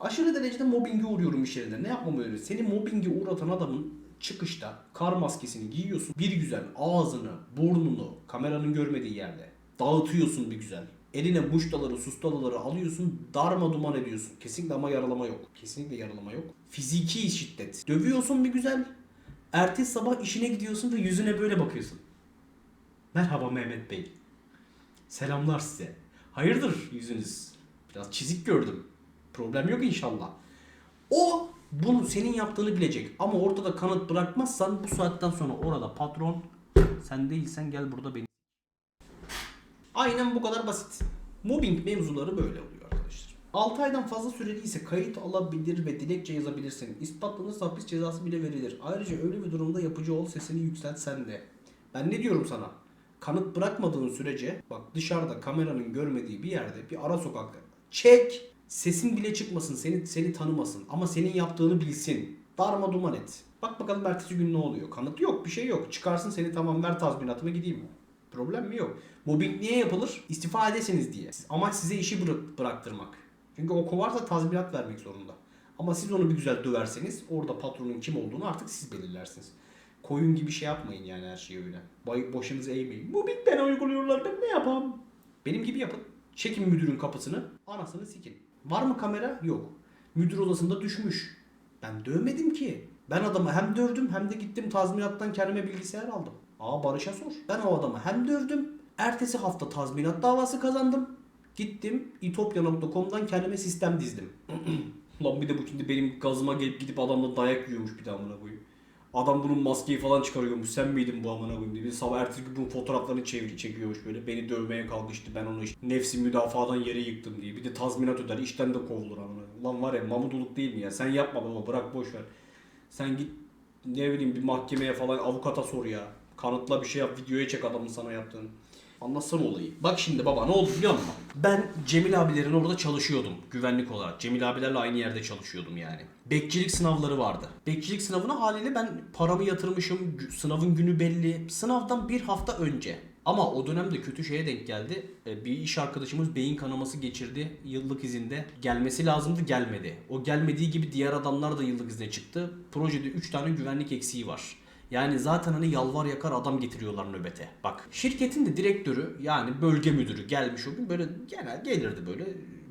Aşırı derecede mobbinge uğruyorum iş yerinde. Ne yapmam öyle? Seni mobbinge uğratan adamın çıkışta kar maskesini giyiyorsun. Bir güzel ağzını, burnunu kameranın görmediği yerde dağıtıyorsun bir güzel. Eline muştaları, sustaları alıyorsun, darma duman ediyorsun. Kesinlikle ama yaralama yok. Kesinlikle yaralama yok. Fiziki şiddet. Dövüyorsun bir güzel. Ertesi sabah işine gidiyorsun ve yüzüne böyle bakıyorsun. Merhaba Mehmet Bey. Selamlar size. Hayırdır yüzünüz? Biraz çizik gördüm. Problem yok inşallah. O bunu senin yaptığını bilecek. Ama ortada kanıt bırakmazsan bu saatten sonra orada patron sen değilsen gel burada beni. Aynen bu kadar basit. Mobbing mevzuları böyle oluyor arkadaşlar. 6 aydan fazla süreliyse kayıt alabilir ve dilekçe yazabilirsin. İspatlanırsa hapis cezası bile verilir. Ayrıca öyle bir durumda yapıcı ol sesini yükselt sen de. Ben ne diyorum sana? Kanıt bırakmadığın sürece bak dışarıda kameranın görmediği bir yerde bir ara sokakta çek sesin bile çıkmasın seni seni tanımasın ama senin yaptığını bilsin. Darma duman et. Bak bakalım ertesi gün ne oluyor? Kanıt yok bir şey yok. Çıkarsın seni tamam ver tazminatımı gideyim. Problem mi yok? Mobbing niye yapılır? İstifa edesiniz diye. Amaç size işi bırak- bıraktırmak. Çünkü o kovarsa tazminat vermek zorunda. Ama siz onu bir güzel döverseniz orada patronun kim olduğunu artık siz belirlersiniz. Koyun gibi şey yapmayın yani her şeyi öyle. Bay, boşunuzu eğmeyin. Mobbing bana uyguluyorlar ben ne yapayım? Benim gibi yapın. Çekin müdürün kapısını. Anasını sikin. Var mı kamera? Yok. Müdür odasında düşmüş. Ben dövmedim ki. Ben adamı hem dövdüm hem de gittim tazminattan kendime bilgisayar aldım. Aa Barış'a sor. Ben o adamı hem dövdüm. Ertesi hafta tazminat davası kazandım. Gittim itopya.com'dan kendime sistem dizdim. Lan bir de bu şimdi benim gazıma gelip gidip adamla dayak yiyormuş bir daha amına koyayım. Adam bunun maskeyi falan çıkarıyormuş. Sen miydin bu amına koyayım diye. Sabah ertesi gün bunun fotoğraflarını çeviri çekiyormuş böyle. Beni dövmeye kalkıştı. Ben onu işte nefsi müdafadan yere yıktım diye. Bir de tazminat öder. işten de kovulur amına. Lan var ya mamuduluk değil mi ya? Sen yapma baba bırak boş ver. Sen git ne bileyim bir mahkemeye falan avukata sor ya. Kanıtla bir şey yap. Videoya çek adamın sana yaptığını. Anlatsana olayı. Bak şimdi baba ne oldu biliyor musun? Ben Cemil abilerin orada çalışıyordum güvenlik olarak. Cemil abilerle aynı yerde çalışıyordum yani. Bekçilik sınavları vardı. Bekçilik sınavına haliyle ben paramı yatırmışım. Sınavın günü belli. Sınavdan bir hafta önce. Ama o dönemde kötü şeye denk geldi. Ee, Bir iş arkadaşımız beyin kanaması geçirdi yıllık izinde. Gelmesi lazımdı gelmedi. O gelmediği gibi diğer adamlar da yıllık izne çıktı. Projede 3 tane güvenlik eksiği var. Yani zaten hani yalvar yakar adam getiriyorlar nöbete. Bak şirketin de direktörü yani bölge müdürü gelmiş o gün böyle genel gelirdi böyle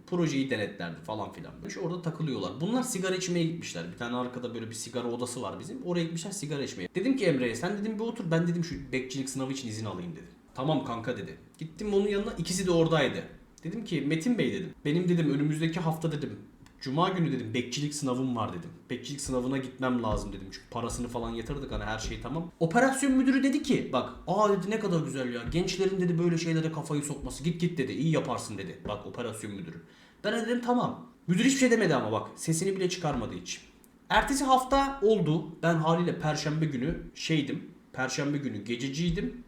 projeyi denetlerdi falan filan. Böyle orada takılıyorlar. Bunlar sigara içmeye gitmişler. Bir tane arkada böyle bir sigara odası var bizim. Oraya gitmişler sigara içmeye. Dedim ki Emre'ye sen dedim bir otur ben dedim şu bekçilik sınavı için izin alayım dedim. Tamam kanka dedi. Gittim onun yanına ikisi de oradaydı. Dedim ki Metin Bey dedim. Benim dedim önümüzdeki hafta dedim Cuma günü dedim bekçilik sınavım var dedim. Bekçilik sınavına gitmem lazım dedim. Çünkü parasını falan yatırdık hani her şey tamam. Operasyon müdürü dedi ki bak aa dedi ne kadar güzel ya. Gençlerin dedi böyle şeylere kafayı sokması. Git git dedi iyi yaparsın dedi. Bak operasyon müdürü. Ben de dedim tamam. Müdür hiçbir şey demedi ama bak sesini bile çıkarmadı hiç. Ertesi hafta oldu. Ben haliyle perşembe günü şeydim. Perşembe günü gececiydim.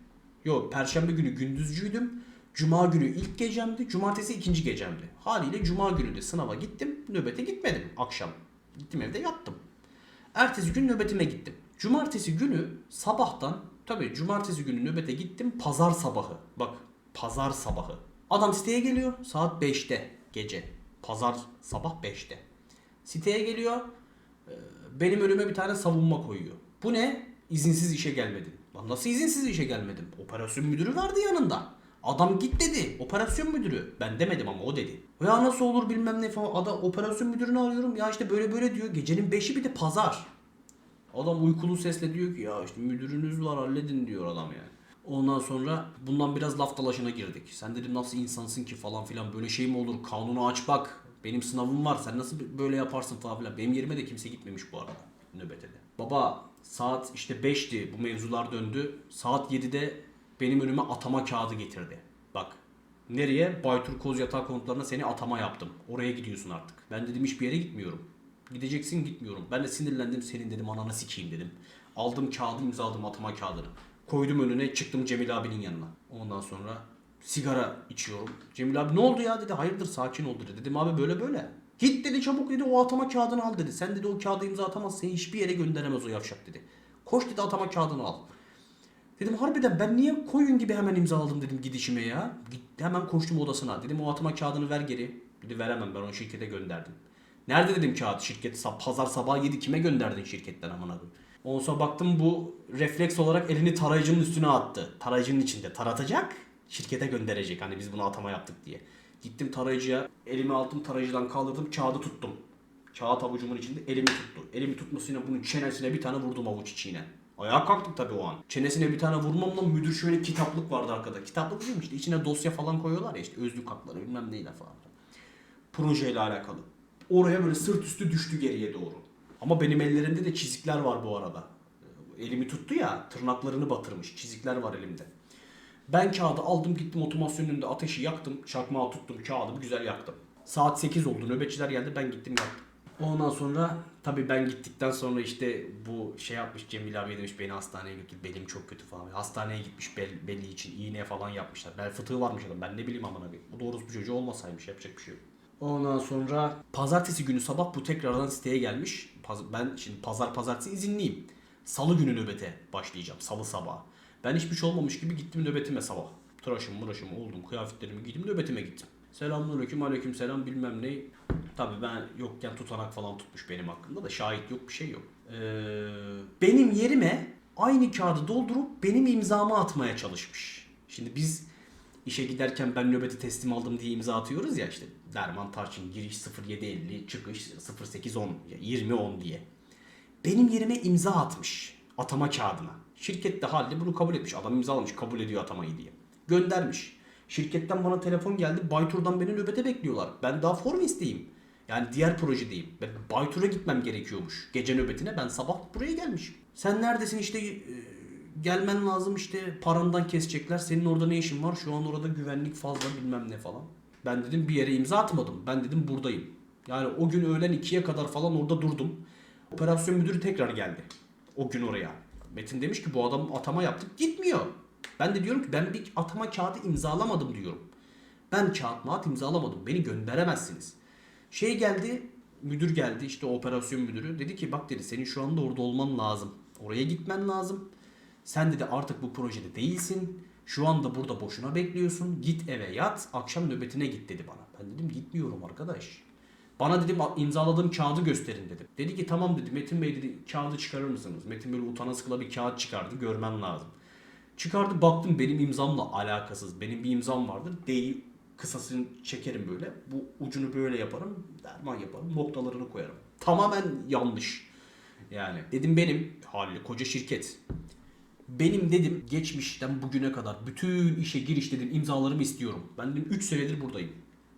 Yok perşembe günü gündüzcüydüm. Cuma günü ilk gecemdi. Cumartesi ikinci gecemdi. Haliyle cuma günü de sınava gittim. Nöbete gitmedim akşam. Gittim evde yattım. Ertesi gün nöbetime gittim. Cumartesi günü sabahtan tabii cumartesi günü nöbete gittim pazar sabahı. Bak pazar sabahı. Adam siteye geliyor saat 5'te gece. Pazar sabah 5'te. Siteye geliyor. e, Benim önüme bir tane savunma koyuyor. Bu ne? İzinsiz işe gelmedin. Lan nasıl izinsiz işe gelmedim? Operasyon müdürü vardı yanında. Adam git dedi. Operasyon müdürü. Ben demedim ama o dedi. Ya nasıl olur bilmem ne falan. Adam operasyon müdürünü arıyorum. Ya işte böyle böyle diyor. Gecenin 5'i bir de pazar. Adam uykulu sesle diyor ki ya işte müdürünüz var halledin diyor adam yani. Ondan sonra bundan biraz laf dalaşına girdik. Sen dedim nasıl insansın ki falan filan böyle şey mi olur kanunu aç bak. Benim sınavım var sen nasıl böyle yaparsın falan filan. Benim yerime de kimse gitmemiş bu arada nöbete de. Baba saat işte 5'ti bu mevzular döndü. Saat 7'de benim önüme atama kağıdı getirdi. Bak nereye? Baytur Koz yatağı konutlarına seni atama yaptım. Oraya gidiyorsun artık. Ben dedim hiçbir yere gitmiyorum. Gideceksin gitmiyorum. Ben de sinirlendim senin dedim ananı sikeyim dedim. Aldım kağıdı imzaladım atama kağıdını. Koydum önüne çıktım Cemil abinin yanına. Ondan sonra sigara içiyorum. Cemil abi ne oldu ya dedi. Hayırdır sakin ol dedi. Dedim abi böyle böyle. Git dedi çabuk dedi o atama kağıdını al dedi. Sen dedi o kağıdı imza atamazsan seni hiçbir yere gönderemez o yavşak dedi. Koş dedi atama kağıdını al. Dedim harbiden ben niye koyun gibi hemen imzaladım dedim gidişime ya. Git, hemen koştum odasına. Dedim o atama kağıdını ver geri. Dedi veremem ben onu şirkete gönderdim. Nerede dedim kağıt şirket pazar sabah 7 kime gönderdin şirketten amına koyayım. Ondan sonra baktım bu refleks olarak elini tarayıcının üstüne attı. Tarayıcının içinde taratacak, şirkete gönderecek hani biz bunu atama yaptık diye. Gittim tarayıcıya, elimi aldım tarayıcıdan kaldırdım, kağıdı tuttum. Kağıt avucumun içinde elimi tuttu. Elimi tutmasıyla bunun çenesine bir tane vurdum avuç içine. Ayağa kalktık tabii o an. Çenesine bir tane vurmamla müdür şöyle kitaplık vardı arkada. Kitaplık değil mi işte içine dosya falan koyuyorlar ya işte özlük hakları bilmem neyle falan. Projeyle alakalı. Oraya böyle sırt üstü düştü geriye doğru. Ama benim ellerimde de çizikler var bu arada. Elimi tuttu ya tırnaklarını batırmış. Çizikler var elimde. Ben kağıdı aldım gittim otomasyonun önünde ateşi yaktım. Çakmağı tuttum kağıdı güzel yaktım. Saat 8 oldu nöbetçiler geldi ben gittim yaktım. Ondan sonra tabii ben gittikten sonra işte bu şey yapmış Cemil abi demiş beni hastaneye götür belim çok kötü falan. Hastaneye gitmiş bel, beli için iğne falan yapmışlar. Bel fıtığı varmış adam ben ne bileyim amına koyayım. Bu doğrusu bir çocuğu olmasaymış yapacak bir şey yok. Ondan sonra pazartesi günü sabah bu tekrardan siteye gelmiş. Paz- Ben şimdi pazar pazartesi izinliyim. Salı günü nöbete başlayacağım. Salı sabah. Ben hiçbir şey olmamış gibi gittim nöbetime sabah. Tıraşım mıraşım oldum. Kıyafetlerimi giydim nöbetime gittim. Selamünaleyküm aleyküm selam bilmem ne. Tabii ben yokken tutanak falan tutmuş benim hakkımda da şahit yok bir şey yok. Ee, benim yerime aynı kağıdı doldurup benim imzamı atmaya çalışmış. Şimdi biz işe giderken ben nöbeti teslim aldım diye imza atıyoruz ya işte Derman Tarçın giriş 0750 çıkış 0810 20 10 diye. Benim yerime imza atmış atama kağıdına. Şirket de halde bunu kabul etmiş. Adam imzalamış kabul ediyor atamayı diye. Göndermiş. Şirketten bana telefon geldi. Baytur'dan beni nöbete bekliyorlar. Ben daha Formis'teyim. Yani diğer projedeyim. Ben Baytur'a gitmem gerekiyormuş. Gece nöbetine ben sabah buraya gelmişim. Sen neredesin işte e, gelmen lazım işte parandan kesecekler. Senin orada ne işin var? Şu an orada güvenlik fazla bilmem ne falan. Ben dedim bir yere imza atmadım. Ben dedim buradayım. Yani o gün öğlen 2'ye kadar falan orada durdum. Operasyon müdürü tekrar geldi. O gün oraya. Metin demiş ki bu adam atama yaptık gitmiyor. Ben de diyorum ki ben bir atama kağıdı imzalamadım diyorum. Ben kağıt mağat imzalamadım. Beni gönderemezsiniz. Şey geldi, müdür geldi işte operasyon müdürü. Dedi ki bak dedi senin şu anda orada olman lazım. Oraya gitmen lazım. Sen dedi artık bu projede değilsin. Şu anda burada boşuna bekliyorsun. Git eve yat. Akşam nöbetine git dedi bana. Ben dedim gitmiyorum arkadaş. Bana dedim imzaladığım kağıdı gösterin dedim. Dedi ki tamam dedi Metin Bey dedi kağıdı çıkarır mısınız? Metin böyle utana sıkıla bir kağıt çıkardı görmen lazım. Çıkardı baktım benim imzamla alakasız. Benim bir imzam vardır. D'yi kısasını çekerim böyle. Bu ucunu böyle yaparım. Derman yaparım. Noktalarını koyarım. Tamamen yanlış. Yani dedim benim haliyle koca şirket. Benim dedim geçmişten bugüne kadar bütün işe giriş dedim imzalarımı istiyorum. Ben dedim 3 senedir buradayım.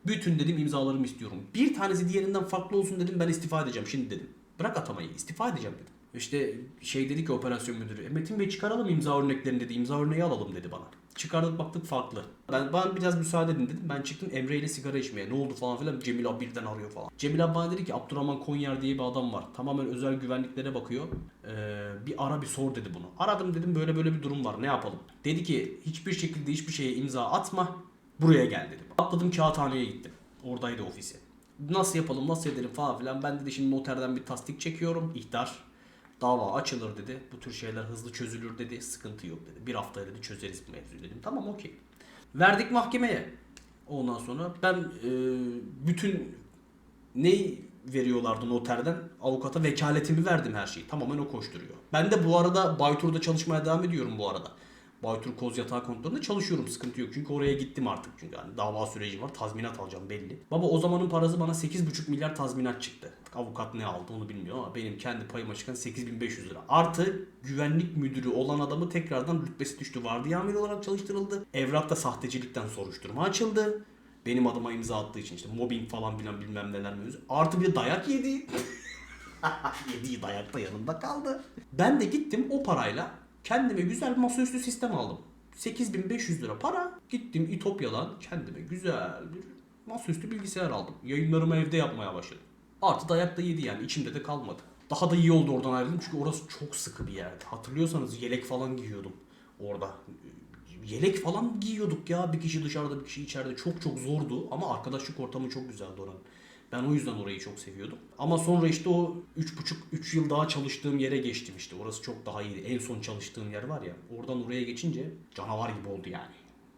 Bütün dedim imzalarımı istiyorum. Bir tanesi diğerinden farklı olsun dedim ben istifa edeceğim şimdi dedim. Bırak atamayı istifa edeceğim dedim. İşte şey dedi ki operasyon müdürü. E Metin Bey çıkaralım imza örneklerini dedi. İmza örneği alalım dedi bana. Çıkardık baktık farklı. Ben bana biraz müsaade edin dedim. Ben çıktım Emre ile sigara içmeye. Ne oldu falan filan. Cemil abi birden arıyor falan. Cemil abi bana dedi ki Abdurrahman Konyer diye bir adam var. Tamamen özel güvenliklere bakıyor. Ee, bir ara bir sor dedi bunu. Aradım dedim böyle böyle bir durum var. Ne yapalım? Dedi ki hiçbir şekilde hiçbir şeye imza atma. Buraya gel dedim. Atladım kağıthaneye gittim. Oradaydı ofisi. Nasıl yapalım nasıl edelim falan filan. Ben dedi şimdi noterden bir tasdik çekiyorum. İhtar. Dava açılır dedi. Bu tür şeyler hızlı çözülür dedi. Sıkıntı yok dedi. Bir hafta dedi çözeriz bu mevzuyu dedim. Tamam okey. Verdik mahkemeye. Ondan sonra ben e, bütün neyi veriyorlardı noterden? Avukata vekaletimi verdim her şeyi. Tamamen o koşturuyor. Ben de bu arada Baytur'da çalışmaya devam ediyorum bu arada. Baytur Koz Yatağı Konutları'nda çalışıyorum sıkıntı yok. Çünkü oraya gittim artık. Çünkü yani dava süreci var. Tazminat alacağım belli. Baba o zamanın parası bana 8,5 milyar tazminat çıktı. Avukat ne aldı onu bilmiyorum ama benim kendi payıma çıkan 8500 lira. Artı güvenlik müdürü olan adamı tekrardan rütbesi düştü. Vardiya amiri olarak çalıştırıldı. Evrakta sahtecilikten soruşturma açıldı. Benim adıma imza attığı için işte mobbing falan bilen bilmem neler mevzu. Artı bir de dayak yedi. Yediği dayak da yanımda kaldı. Ben de gittim o parayla kendime güzel bir masaüstü sistem aldım. 8500 lira para. Gittim İtopya'dan kendime güzel bir masaüstü bilgisayar aldım. Yayınlarımı evde yapmaya başladım. Artı dayak da yedi yani içimde de kalmadı. Daha da iyi oldu oradan ayrıldım çünkü orası çok sıkı bir yerdi. Hatırlıyorsanız yelek falan giyiyordum orada. Yelek falan giyiyorduk ya bir kişi dışarıda bir kişi içeride çok çok zordu ama arkadaşlık ortamı çok güzeldi oranın. Ben o yüzden orayı çok seviyordum. Ama sonra işte o 3,5-3 yıl daha çalıştığım yere geçtim işte. Orası çok daha iyiydi. En son çalıştığım yer var ya. Oradan oraya geçince canavar gibi oldu yani.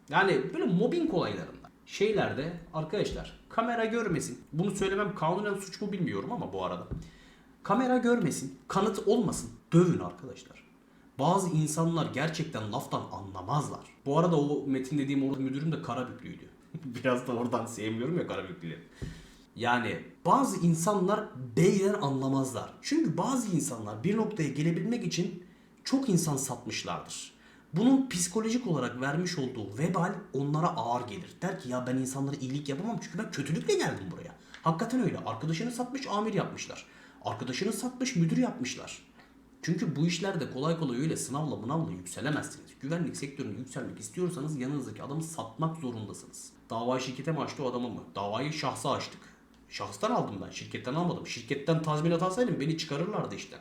Yani böyle mobbing olaylarında. Şeylerde arkadaşlar Kamera görmesin. Bunu söylemem kanunen suç mu bilmiyorum ama bu arada. Kamera görmesin. Kanıt olmasın. Dövün arkadaşlar. Bazı insanlar gerçekten laftan anlamazlar. Bu arada o Metin dediğim orada müdürüm de Karabüklüydü. Biraz da oradan sevmiyorum ya Karabüklüleri. Yani bazı insanlar beyler anlamazlar. Çünkü bazı insanlar bir noktaya gelebilmek için çok insan satmışlardır. Bunun psikolojik olarak vermiş olduğu vebal onlara ağır gelir. Der ki ya ben insanlara iyilik yapamam çünkü ben kötülükle geldim buraya. Hakikaten öyle. Arkadaşını satmış amir yapmışlar. Arkadaşını satmış müdür yapmışlar. Çünkü bu işlerde kolay kolay öyle sınavla mınavla yükselemezsiniz. Güvenlik sektöründe yükselmek istiyorsanız yanınızdaki adamı satmak zorundasınız. Davayı şirkete mi açtı o adama mı? Davayı şahsa açtık. Şahıstan aldım ben. Şirketten almadım. Şirketten tazminat alsaydım beni çıkarırlardı işte.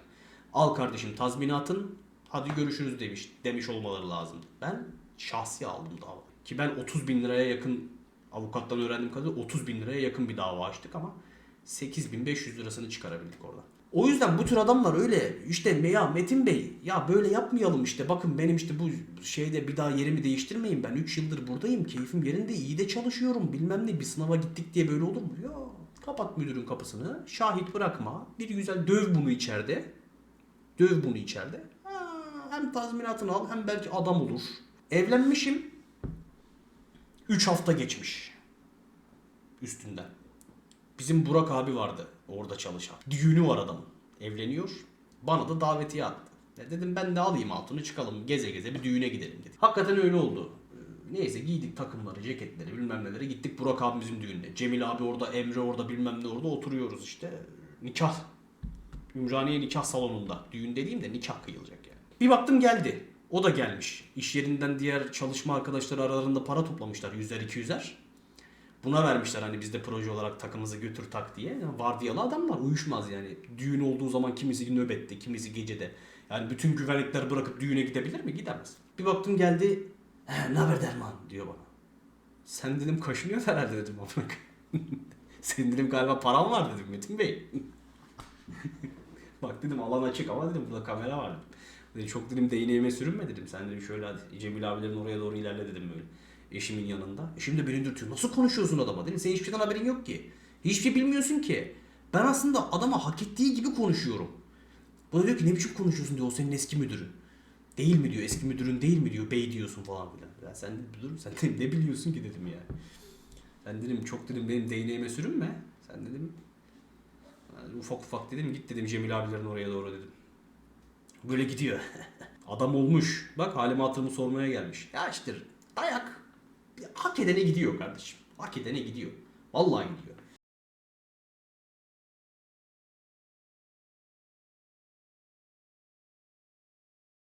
Al kardeşim tazminatın hadi görüşürüz demiş, demiş olmaları lazım. Ben şahsi aldım dava. Ki ben 30 bin liraya yakın avukattan öğrendiğim kadarıyla 30 bin liraya yakın bir dava açtık ama 8500 lirasını çıkarabildik oradan. O yüzden bu tür adamlar öyle işte ya Metin Bey ya böyle yapmayalım işte bakın benim işte bu şeyde bir daha yerimi değiştirmeyin ben 3 yıldır buradayım keyfim yerinde iyi de çalışıyorum bilmem ne bir sınava gittik diye böyle olur mu? Ya kapat müdürün kapısını şahit bırakma bir güzel döv bunu içeride döv bunu içeride ha, hem tazminatını al hem belki adam olur. Evlenmişim 3 hafta geçmiş üstünden. Bizim Burak abi vardı orada çalışan. Düğünü var adamın. Evleniyor. Bana da davetiye attı. Dedim ben de alayım altını çıkalım geze geze bir düğüne gidelim dedi. Hakikaten öyle oldu. Neyse giydik takımları, ceketleri bilmem neleri gittik Burak abimizin düğününe. Cemil abi orada, Emre orada bilmem ne orada oturuyoruz işte. Nikah. Ümraniye nikah salonunda. Düğün dediğim de nikah kıyılacak yani. Bir baktım geldi. O da gelmiş. İş yerinden diğer çalışma arkadaşları aralarında para toplamışlar. Yüzer iki yüzer. Buna vermişler hani biz de proje olarak takımızı götür tak diye. Yani vardiyalı adamlar uyuşmaz yani. Düğün olduğu zaman kimisi nöbette, kimisi gecede. Yani bütün güvenlikler bırakıp düğüne gidebilir mi? Gidemez. Bir baktım geldi. "He, Ne haber Derman diyor bana. Sen dedim kaşınıyor herhalde dedim. amına. Senin dedim galiba paran var dedim Metin Bey. Bak dedim alan açık ama dedim burada kamera var dedim. Dedim, çok dedim değneğime sürünme dedim. Sen dedim şöyle hadi Cemil abilerin oraya doğru ilerle dedim böyle. Eşimin yanında. Eşim de beni dürtüyor. Nasıl konuşuyorsun adama dedim. Senin hiçbir şeyden haberin yok ki. Hiçbir şey bilmiyorsun ki. Ben aslında adama hak ettiği gibi konuşuyorum. Bana diyor ki ne biçim konuşuyorsun diyor o senin eski müdürün. Değil mi diyor eski müdürün değil mi diyor bey diyorsun falan filan. Ya sen dur sen dedim, ne biliyorsun ki dedim ya. Ben dedim çok dedim benim değneğime sürünme. Sen dedim yani ufak ufak dedim git dedim Cemil abilerin oraya doğru dedim. Böyle gidiyor. Adam olmuş. Bak halimi hatırımı sormaya gelmiş. Ya işte dayak hak edene gidiyor kardeşim. Hak edene gidiyor. Vallahi gidiyor.